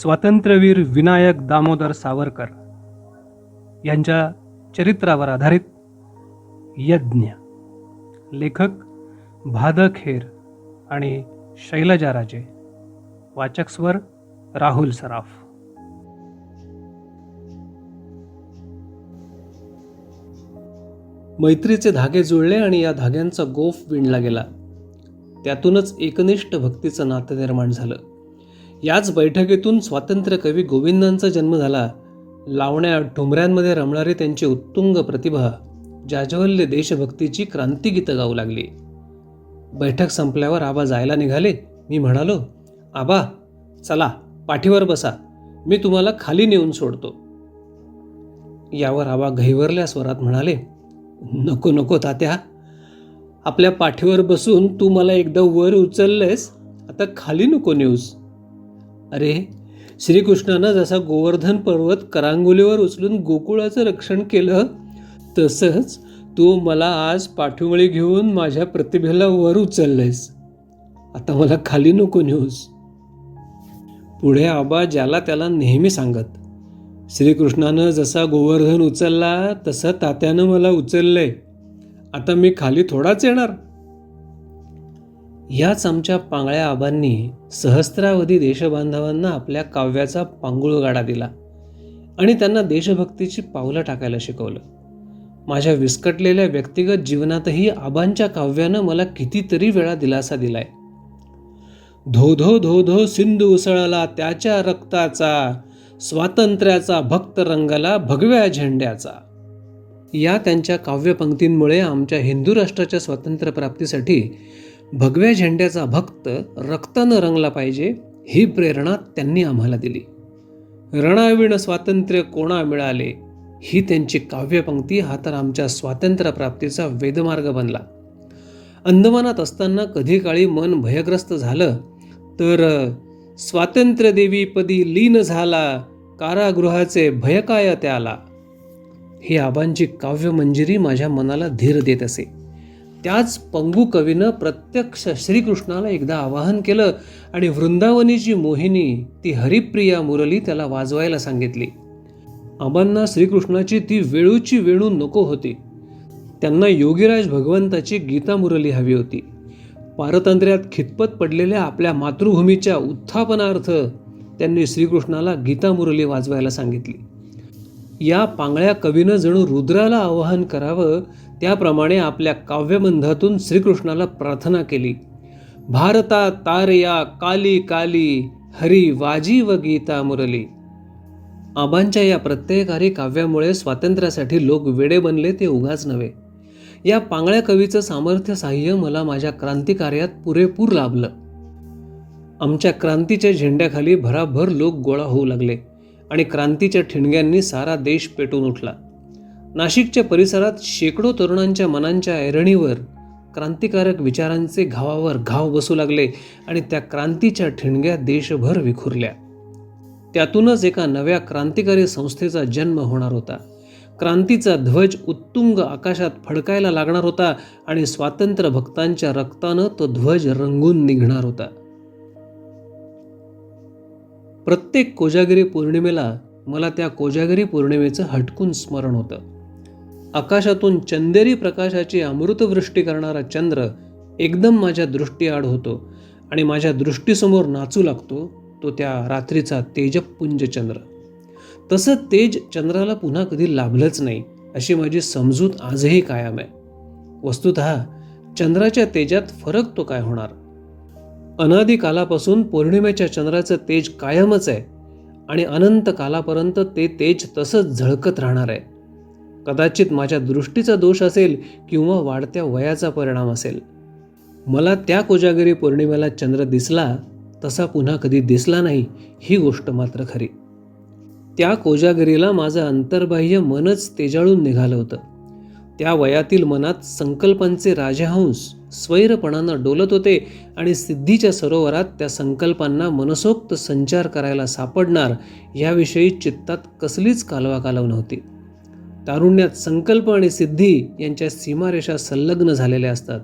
स्वातंत्र्यवीर विनायक दामोदर सावरकर यांच्या चरित्रावर आधारित यज्ञ. लेखक भादखेर आणि शैलजा राजे. वाचक स्वर राहुल सराफ. मैत्रीचे धागे जुळले आणि या धाग्यांचा गोफ विणला गेला. त्यातूनच एकनिष्ठ भक्तीचं नातं निर्माण झालं. याच बैठकीतून स्वातंत्र्य कवी गोविंदांचा जन्म झाला. लावण्या ठुमऱ्यांमध्ये रमणारी त्यांची उत्तुंग प्रतिभा जाज्वल्य देशभक्तीची क्रांतिगीतं गाऊ लागली. बैठक संपल्यावर आबा जायला निघाले. मी म्हणालो आबा चला पाठीवर बसा. मी तुम्हाला खाली नेऊन सोडतो. यावर आबा घैवरल्या स्वरात म्हणाले नको नको तात्या. आपल्या पाठीवर बसून तू मला एकदा वर उचललेस. आता खाली नको नेऊस. अरे श्रीकृष्णानं जसा गोवर्धन पर्वत करांगोलीवर उचलून गोकुळाचं रक्षण केलं तसंच तू मला आज पाठीवळी घेऊन माझ्या प्रतिभेला वर उचललंयस. आता मला खाली नको नेऊस. पुढे आबा ज्याला त्याला नेहमी सांगत श्रीकृष्णानं जसा गोवर्धन उचलला तसं तात्यानं मला उचललंय. आता मी खाली थोडाच येणार. याच आमच्या पांगळ्या आबांनी सहस्त्रावधी देशबांधवांना आपल्या काव्याचा पांगुळगाडा दिला आणि त्यांना देशभक्तीची पावलं टाकायला शिकवलं. माझ्या विस्कटलेल्या व्यक्तिगत जीवनातही आबांच्या काव्यानं मला कितीतरी वेळा दिलासा दिलाय. धो धो धो धो सिंधू उसळला त्याच्या रक्ताचा स्वातंत्र्याचा भक्त रंगला भगव्या झेंड्याचा. या त्यांच्या काव्यपंक्तींमुळे आमच्या हिंदू राष्ट्राच्या स्वातंत्र्यप्राप्तीसाठी भगव्या झेंड्याचा भक्त रक्तानं रंगला पाहिजे ही प्रेरणा त्यांनी आम्हाला दिली. रणाविण स्वातंत्र्य कोणा मिळाले ही त्यांची काव्यपंक्ती हा तर आमच्या स्वातंत्र्यप्राप्तीचा वेदमार्ग बनला. अंदमानात असताना कधी काळी मन भयग्रस्त झालं तर स्वातंत्र्यदेवी पदी लीन झाला कारागृहाचे भय काय त्याला. ही आबांची काव्यमंजिरी माझ्या मनाला धीर देत असे. त्याच पंगू कवीनं प्रत्यक्ष श्रीकृष्णाला एकदा आवाहन केलं आणि वृंदावनीची मोहिनी ती हरिप्रिया मुरली त्याला वाजवायला सांगितली. आबांना श्रीकृष्णाची ती वेळूची वेणू नको होती. त्यांना योगीराज भगवंताची गीता मुरली हवी होती. पारतंत्र्यात खितपत पडलेल्या आपल्या मातृभूमीच्या उत्थापनार्थ त्यांनी श्रीकृष्णाला गीता मुरली वाजवायला सांगितली. या पांगळ्या कवीनं जणू रुद्राला आवाहन करावं त्याप्रमाणे आपल्या काव्यबंधातून श्रीकृष्णाला प्रार्थना केली. भारता तारया काली काली हरी वाजी व गीता मुरली. आबांच्या या प्रत्ययकारी काव्यामुळे स्वातंत्र्यासाठी लोक वेडे बनले ते उगाच नव्हे. या पांगळ्या कवीचं सामर्थ्य साह्य मला माझ्या क्रांतिकार्यात पुरेपूर लाभलं. आमच्या क्रांतीच्या झेंड्याखाली भराभर लोक गोळा होऊ लागले. आणि क्रांतीच्या ठिणग्यांनी सारा देश पेटून उठला. नाशिकच्या परिसरात शेकडो तरुणांच्या मनांच्या ऐरणीवर क्रांतिकारक विचारांचे घावावर घाव बसू लागले आणि त्या क्रांतीच्या ठिणग्या देशभर विखुरल्या. त्यातूनच एका नव्या क्रांतिकारी संस्थेचा जन्म होणार होता. क्रांतीचा ध्वज उत्तुंग आकाशात फडकायला लागणार होता आणि स्वातंत्र्य भक्तांच्या रक्तानं तो ध्वज रंगून निघणार होता. प्रत्येक कोजागिरी पौर्णिमेला मला त्या कोजागिरी पौर्णिमेचं हटकून स्मरण होतं. आकाशातून चंदेरी प्रकाशाची अमृतवृष्टी करणारा चंद्र एकदम माझ्या दृष्टीआड होतो आणि माझ्या दृष्टीसमोर नाचू लागतो तो त्या रात्रीचा तेजपुंज चंद्र. तसं तेज चंद्राला पुन्हा कधी लाभलंच नाही अशी माझी समजूत आजही कायम आहे. वस्तुत चंद्राच्या तेजात फरक तो काय होणार? अनादी कालापासून पौर्णिमेच्या चंद्राचं तेज कायमच आहे आणि अनंत कालापर्यंत ते तेज तसंच झळकत राहणार आहे. कदाचित माझ्या दृष्टीचा दोष असेल किंवा वाढत्या वयाचा परिणाम असेल. मला त्या कोजागिरी पौर्णिमेला चंद्र दिसला तसा पुन्हा कधी दिसला नाही ही गोष्ट मात्र खरी. त्या कोजागिरीला माझं अंतर्बाह्य मनच तेजाळून निघालं होतं. त्या वयातील मनात संकल्पांचे राजहंस स्वैरपणानं डोलत होते आणि सिद्धीच्या सरोवरात त्या संकल्पांना मनसोक्त संचार करायला सापडणार याविषयी चित्तात कसलीच कालवा कालव नव्हती. तारुण्यात संकल्प आणि सिद्धी यांच्या सीमारेषा संलग्न झालेल्या असतात.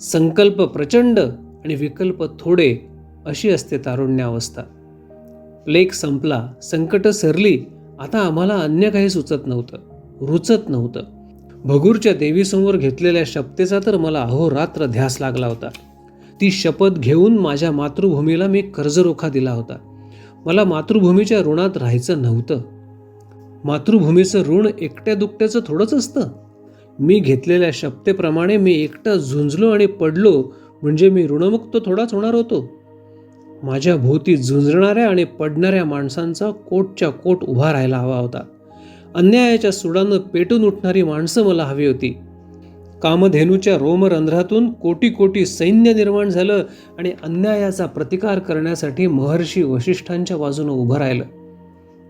संकल्प प्रचंड आणि विकल्प थोडे अशी असते तारुण्यावस्था प्लेग संपला संकट सरली आता आम्हाला अन्य काही सुचत नव्हतं रुचत नव्हतं. भगूरच्या देवीसमोर घेतलेल्या शपथेचा तर मला अहोरात्र ध्यास लागला होता. ती शपथ घेऊन माझ्या मातृभूमीला मी कर्जरोखा दिला होता. मला मातृभूमीच्या ऋणात राहायचं नव्हतं. मातृभूमीचं ऋण एकट्या दुकट्याचं थोडंच असतं. मी घेतलेल्या शपथेप्रमाणे मी एकटा झुंजलो आणि पडलो म्हणजे मी ऋणमुक्त थोडाच होणार होतो. माझ्या भोवती झुंजणाऱ्या आणि पडणाऱ्या माणसांचा कोटच्या कोट उभा राहायला हवा होता. अन्यायाच्या सुडानं पेटून उठणारी माणसं मला हवी होती. कामधेनूच्या रोमरंध्रातून कोटी कोटी सैन्य निर्माण झालं आणि अन्यायाचा प्रतिकार करण्यासाठी महर्षी वशिष्ठांच्या बाजूनं उभं राहिलं.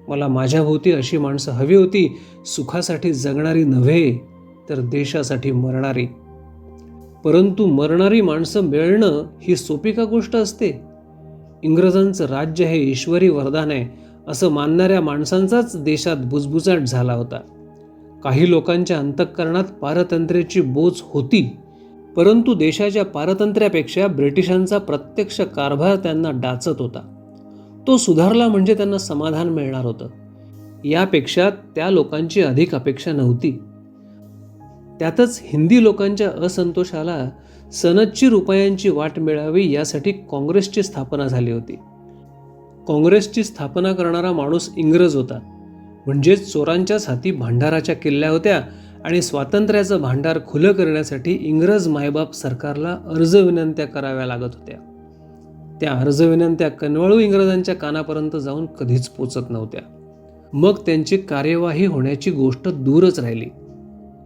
मला माझ्याभोवती अशी माणसं हवी होती सुखासाठी जगणारी नव्हे तर देशासाठी मरणारी. परंतु मरणारी माणसं मिळणं ही सोपी का गोष्ट असते? इंग्रजांचं राज्य हे ईश्वरी वरदान आहे. असं मानणाऱ्या माणसांचाच देशात बुजबुजाट झाला होता. काही लोकांच्या अंतःकरणात पारतंत्र्याची बोच होती परंतु देशाच्या पारतंत्र्यापेक्षा ब्रिटिशांचा प्रत्यक्ष कारभार त्यांना डाचत होता. तो सुधारला म्हणजे त्यांना समाधान मिळणार होतं. यापेक्षा त्या लोकांची अधिक अपेक्षा नव्हती. त्यातच हिंदी लोकांच्या असंतोषाला सनदची रुपयांची वाट मिळावी यासाठी काँग्रेसची स्थापना झाली होती. काँग्रेसची स्थापना करणारा माणूस इंग्रज होता. म्हणजेच चोरांच्याच हाती भांडाराच्या किल्ल्या होत्या आणि स्वातंत्र्याचं भांडार खुलं करण्यासाठी इंग्रज मायबाप सरकारला अर्ज विनंत्या कराव्या लागत होत्या. त्या अर्ज विनंत्या कनवळू इंग्रजांच्या कानापर्यंत जाऊन कधीच पोचत नव्हत्या. मग त्यांची कार्यवाही होण्याची गोष्ट दूरच राहिली.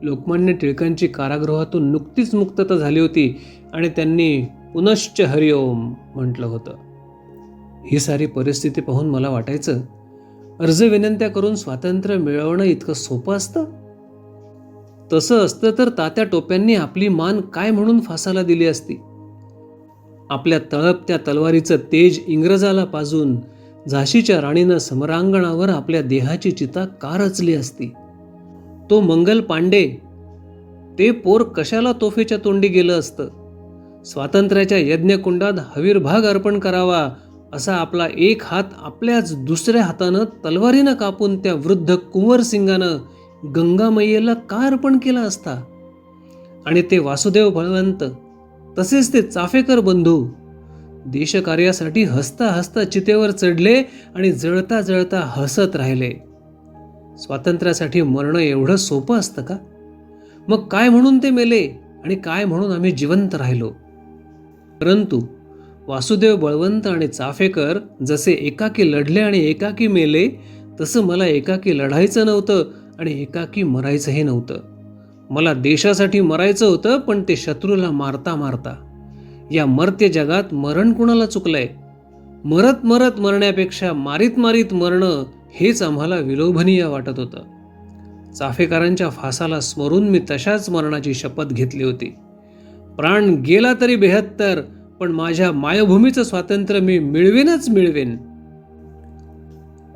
लोकमान्य टिळकांची कारागृहातून नुकतीच मुक्तता झाली होती आणि त्यांनी पुनश्च हरिओम म्हटलं होतं. ही सारी परिस्थिती पाहून मला वाटायचं अर्ज विनंत्या करून स्वातंत्र्य मिळवणं इतकं सोपं असतं? तसं असतं तर तात्या टोप्यांनी आपली मान काय म्हणून फासाला दिली असती? आपल्या तळपत्या तलवारीचं तेज इंग्रजाला पाजून झाशीच्या राणीनं समरांगणावर आपल्या देहाची चिता का रचली असती? तो मंगल पांडे ते पोर कशाला तोफेच्या तोंडी गेलं असतं? स्वातंत्र्याच्या यज्ञकुंडात हवीरभाग अर्पण करावा असा आपला एक हात आपल्याच दुसऱ्या हातानं तलवारीनं कापून त्या वृद्ध कुंवर सिंगानं गंगामय्येला का अर्पण केला असता. आणि ते वासुदेव बळवंत तसेच ते चाफेकर बंधू देशकार्यासाठी हसता हसता चितेवर चढले आणि जळता जळता हसत राहिले. स्वातंत्र्यासाठी मरणं एवढं सोपं असतं का? मग काय म्हणून ते मेले आणि काय म्हणून आम्ही जिवंत राहिलो? परंतु वासुदेव बळवंत आणि चाफेकर जसे एकाकी लढले आणि एकाकी मेले तसं मला एकाकी लढायचं नव्हतं आणि एकाकी मरायचंही नव्हतं. मला देशासाठी मरायचं होतं पण ते शत्रूला मारता मारता. या मर्त्य जगात मरण कुणाला चुकलंय? मरत मरत मरण्यापेक्षा मारीत मारीत मरणं हेच आम्हाला विलोभनीय वाटत होतं. चाफेकरांच्या फासाला स्मरून मी तशाच मरणाची शपथ घेतली होती. प्राण गेला तरी बेहत्तर पण माझ्या मायभूमीचं स्वातंत्र्य मी मिळवेनच मिळवेन.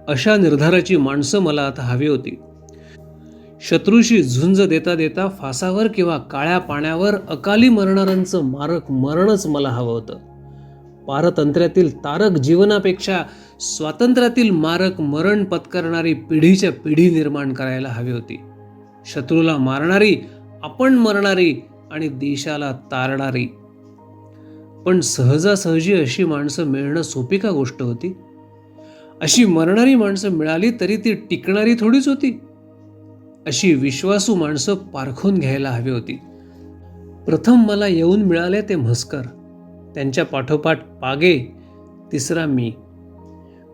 अशा निर्धाराची माणसं मला आता हवी होती. शत्रूशी झुंज देता देता फासावर किंवा काळ्या पाण्यावर अकाली मरणाऱ्यांचं मारक मरणच मला हवं होतं. पारतंत्र्यातील तारक जीवनापेक्षा स्वातंत्र्यातील मारक मरण पत्करणारी पिढीच्या पिढी निर्माण करायला हवी होती. शत्रूला मारणारी आपण मरणारी आणि देशाला तारणारी. पण सहजासहजी अशी माणसं मिळणं सोपी का गोष्ट होती? अशी मरणारी माणसं मिळाली तरी ती टिकणारी थोडीच होती. अशी विश्वासू माणसं पारखून घ्यायला हवी होती. प्रथम मला येऊन मिळाले ते म्हस्कर. त्यांच्या पाठोपाठ पागे तिसरा मी.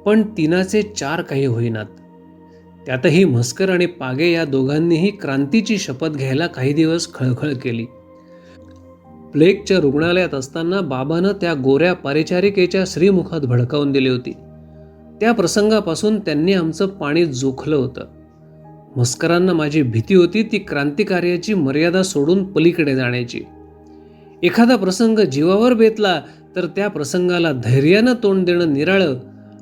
पण तिनाचे चार काही होईनात. त्यातही म्हस्कर आणि पागे या दोघांनीही क्रांतीची शपथ घ्यायला काही दिवस खळखळ केली. प्लेगच्या रुग्णालयात असताना बाबानं त्या गोऱ्या परिचारिकेच्या श्रीमुखात भडकावून दिली होती. त्या प्रसंगापासून त्यांनी आमचं पाणी जोखलं होतं. मस्करांना माझी भीती होती ती क्रांतिकार्याची मर्यादा सोडून पलीकडे जाण्याची. एखादा प्रसंग जीवावर बेतला तर त्या प्रसंगाला धैर्यानं तोंड देणं निराळं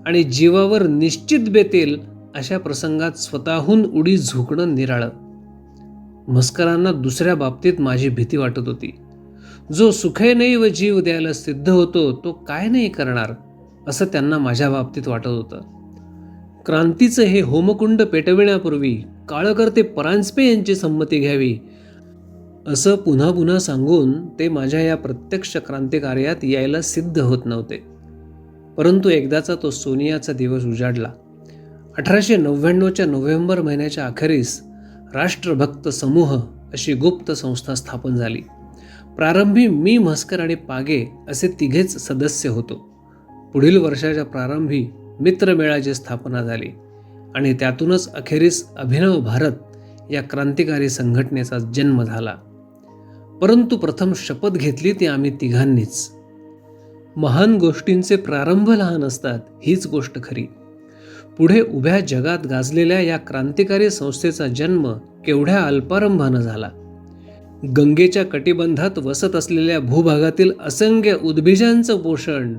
आणि जीवावर निश्चित बेतेल अशा प्रसंगात स्वतःहून उडी झुकणं निराळं. मस्करांना दुसऱ्या बाबतीत माझी भीती वाटत होती. जो सुखे व जीव द्यायला सिद्ध होतो तो काय नाही करणार असं त्यांना माझ्या बाबतीत वाटत होतं. क्रांतीचं हे होमकुंड पेटविण्यापूर्वी काळकर्ते परांजपे यांची संमती घ्यावी असं पुन्हा पुन्हा सांगून ते माझ्या या प्रत्यक्ष क्रांतिकार्यात यायला सिद्ध होत नव्हते. परंतु एकदाचा तो सोनियाचा दिवस उजाडला. अठराशे नव्याण्णवच्या नोव्हेंबर महिन्याच्या अखेरीस राष्ट्रभक्त समूह अशी गुप्त संस्था स्थापन झाली. प्रारंभी मी म्हस्कर आणि पागे असे तिघेच सदस्य होतो. पुढील वर्षाच्या प्रारंभी मित्रमेळाची स्थापना झाली आणि त्यातूनच अखेरीस अभिनव भारत या क्रांतिकारी संघटनेचा जन्म झाला. परंतु प्रथम शपथ घेतली ती आम्ही तिघांनीच. महान गोष्टींचे प्रारंभ लहान असतात हीच गोष्ट खरी. पुढे उभ्या जगात गाजलेल्या या क्रांतिकारी संस्थेचा जन्म केवढ्या अल्पारंभानं झाला. गंगेच्या कटिबंधात वसत असलेल्या भूभागातील असंख्य उद्भिजांचं पोषण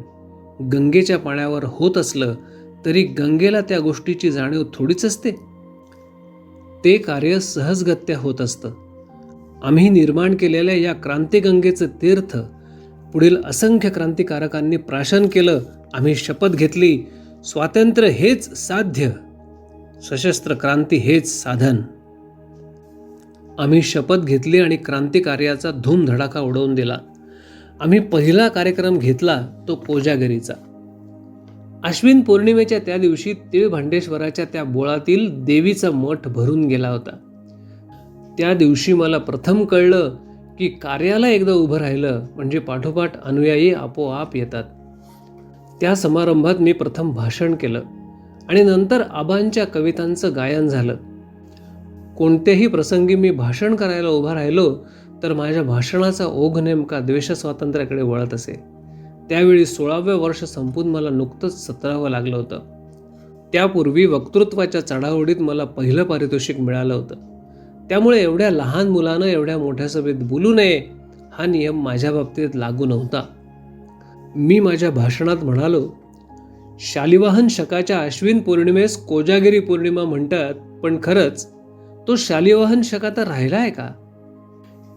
गंगेच्या पाण्यावर होत असलं तरी गंगेला त्या गोष्टीची जाणीव थोडीच असते. ते कार्य सहजगत्या होत असतं. आम्ही निर्माण केलेल्या या क्रांतिगंगेचं तीर्थ पुढील असंख्य क्रांतिकारकांनी प्राशन केलं आम्ही शपथ घेतली स्वातंत्र्य हेच साध्य सशस्त्र क्रांती हेच साधन. आम्ही शपथ घेतली आणि क्रांतिकार्याचा धूमधडाका उडवून दिला. आम्ही पहिला कार्यक्रम घेतला तो कोजागरीचा. अश्विन पौर्णिमेच्या त्या दिवशी तिळभांडेश्वराच्या त्या बोळातील देवीचा मठ भरून गेला होता. त्या दिवशी मला प्रथम कळलं की कार्याला एकदा उभं राहिलं म्हणजे पाठोपाठ अनुयायी आपोआप येतात. त्या समारंभात मी प्रथम भाषण केलं आणि नंतर आबांच्या कवितांचं गायन झालं. कोणत्याही प्रसंगी मी भाषण करायला उभा राहिलो तर माझ्या भाषणाचा ओघ नेमका द्वेष स्वातंत्र्याकडे वळत असे. त्यावेळी सोळावे वर्ष संपून मला नुकतंच सतरावं लागलं होतं. त्यापूर्वी वक्तृत्वाच्या चढाओढीत मला पहिलं पारितोषिक मिळालं होतं. त्यामुळे एवढ्या लहान मुलानं एवढ्या मोठ्या सभेत बोलू नये हा नियम माझ्या बाबतीत लागू नव्हता. मी माझ्या भाषणात म्हणालो शालिवाहन शकाच्या अश्विन पौर्णिमेस कोजागिरी पौर्णिमा म्हणतात पण खरंच तो शालिवाहन शक राहिला आहे का?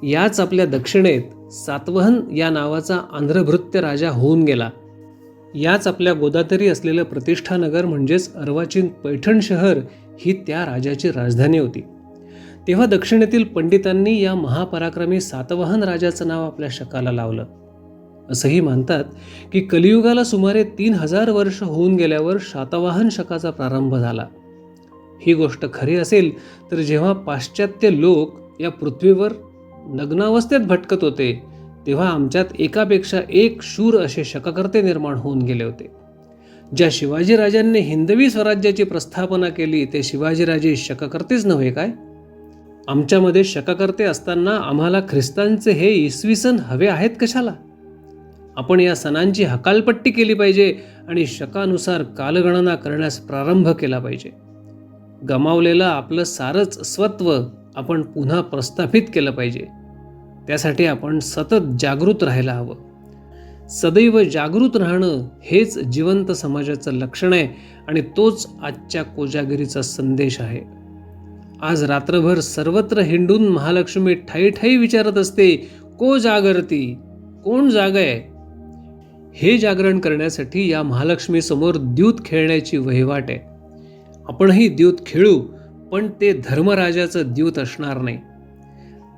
याच आपल्या दक्षिणेत सातवहन या नावाचा आंध्रभृत्य राजा होऊन गेला. याच आपल्या गोदातरी असलेलं प्रतिष्ठानगर म्हणजेच अर्वाचीन पैठण शहर ही त्या राजाची राजधानी होती. तेव्हा दक्षिणेतील पंडितांनी या महापराक्रमी सातवाहन राजाचं नाव आपल्या शकाला लावलं. असंही मानतात की कलियुगाला सुमारे तीन हजार वर्ष होऊन गेल्यावर शातवाहन शकाचा प्रारंभ झाला. ही गोष्ट खरी असेल तर जेव्हा पाश्चात्य लोक या पृथ्वीवर नग्नावस्थेत भटकत होते तेव्हा आमच्यात एकापेक्षा एक शूर असे शककर्ते निर्माण होऊन गेले होते. ज्या शिवाजीराजांनी हिंदवी स्वराज्याची प्रस्थापना केली ते शिवाजीराजे शककर्तेच नव्हे काय? आमच्यामध्ये शककर्ते असताना आम्हाला ख्रिस्तांचे हे इसवी सण हवे आहेत कशाला? आपण या सणांची हकालपट्टी केली पाहिजे आणि शकानुसार कालगणना करण्यास प्रारंभ केला पाहिजे. गमावलेलं आपलं सारंच स्वत्व आपण पुन्हा प्रस्थापित केलं पाहिजे. त्यासाठी आपण सतत जागृत राहायला हवं. सदैव जागृत राहणं हेच जिवंत समाजाचं लक्षण आहे आणि तोच आजच्या कोजागिरीचा संदेश आहे. आज रात्रभर सर्वत्र हिंडून महालक्ष्मी ठाई ठाई विचारत असते को जागरती? कोण जाग आहे हे जागरण करण्यासाठी या महालक्ष्मीसमोर द्यूत खेळण्याची वहिवाट आहे. आपणही द्यूत खेळू पण ते धर्मराजाचं द्यूत असणार नाही.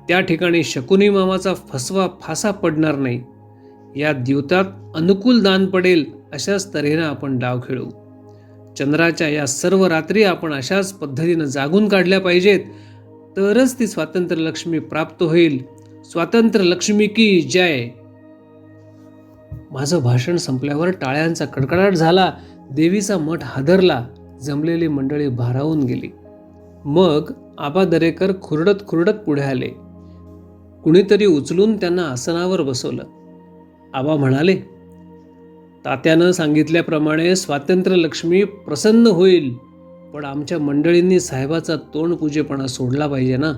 त्या ठिकाणी शकुनी मामाचा फसवा फासा पडणार नाही. या द्यूतात अनुकूल दान पडेल अशाच तऱ्हेनं आपण डाव खेळू. चंद्राच्या या सर्व रात्री आपण अशाच पद्धतीनं जागून काढल्या पाहिजेत तरच ती स्वातंत्र्य लक्ष्मी प्राप्त होईल. स्वातंत्र्य लक्ष्मी की जय! माझं भाषण संपल्यावर टाळ्यांचा कडकडाट झाला देवीचा मठ हादरला. जमलेली मंडळी भारावून गेली. मग आबा दरेकर खुरडत खुरडत पुढे आले. कुणीतरी उचलून त्यांना आसनावर बसवलं. आबा म्हणाले तात्यानं सांगितल्याप्रमाणे स्वातंत्र्यलक्ष्मी प्रसन्न होईल पण आमच्या मंडळींनी साहेबाचा तोंडपूजेपणा सोडला पाहिजे ना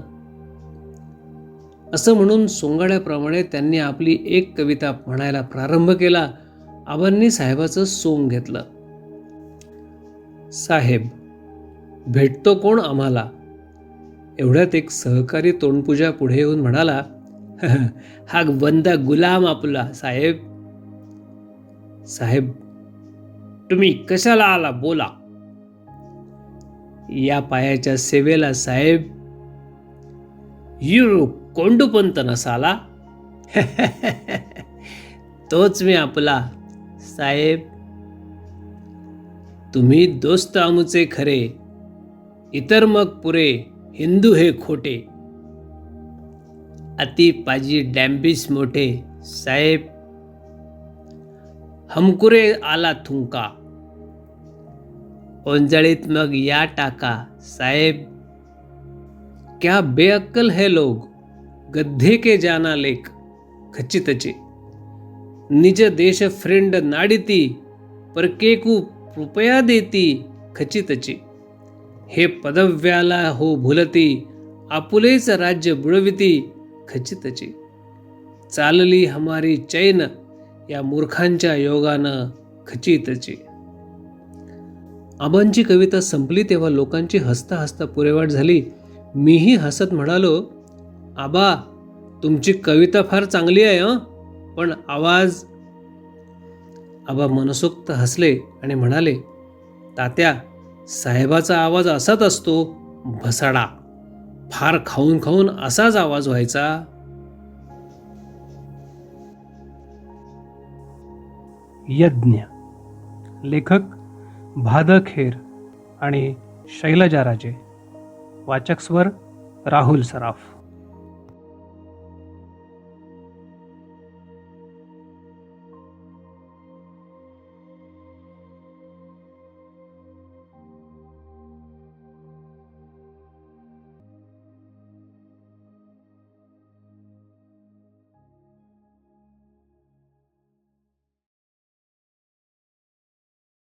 असं म्हणून सोंगाड्याप्रमाणे त्यांनी आपली एक कविता म्हणायला प्रारंभ केला. आबांनी साहेबाचं सोंग घेतलं. साहेब भेटतो कोण आम्हाला? एवढ्यात एक सहकारी तोंडपूजा पुढे येऊन म्हणाला हा बंदा गुलाम आपला साहेब. साहेब तुम्ही कशाला आला बोला. या पायाच्या सेवेला साहेब. यू कोंडूपंत नसाला? तोच मी आपला साहेब. तुम्ही दोस्त आमुचे खरे इतर मग पुरे हिंदू हे खोटे. अति पाजी डॅम्बिस मोठे साहेब. हमकुरे आला थुंका. ओंजळीत मग या टाका साहेब. क्या बेअक्कल है लोग गद्धे के जाना लेख खचितचे. निज देश फ्रेंड नाडिती परकेकू कृपया देती खचितची. हे पदव्याला हो भुलती आपुलेच राज्य बुडविती खचितची. चालली हमारी चैन या मूर्खांच्या योगानं खचितची. आबांची कविता संपली तेव्हा लोकांची हसता हसता पुरेवाट झाली. मीही हसत म्हणालो आबा तुमची कविता फार चांगली आहे पण आवाज आबा मनसोक्त हसले आणि म्हणाले तात्या साहेबाचा आवाज असाच असतो भसाडा. फार खाऊन खाऊन असाच आवाज व्हायचा. यज्ञ. लेखक भादखेर आणि शैलजाराजे वाचक स्वर राहुल सराफ.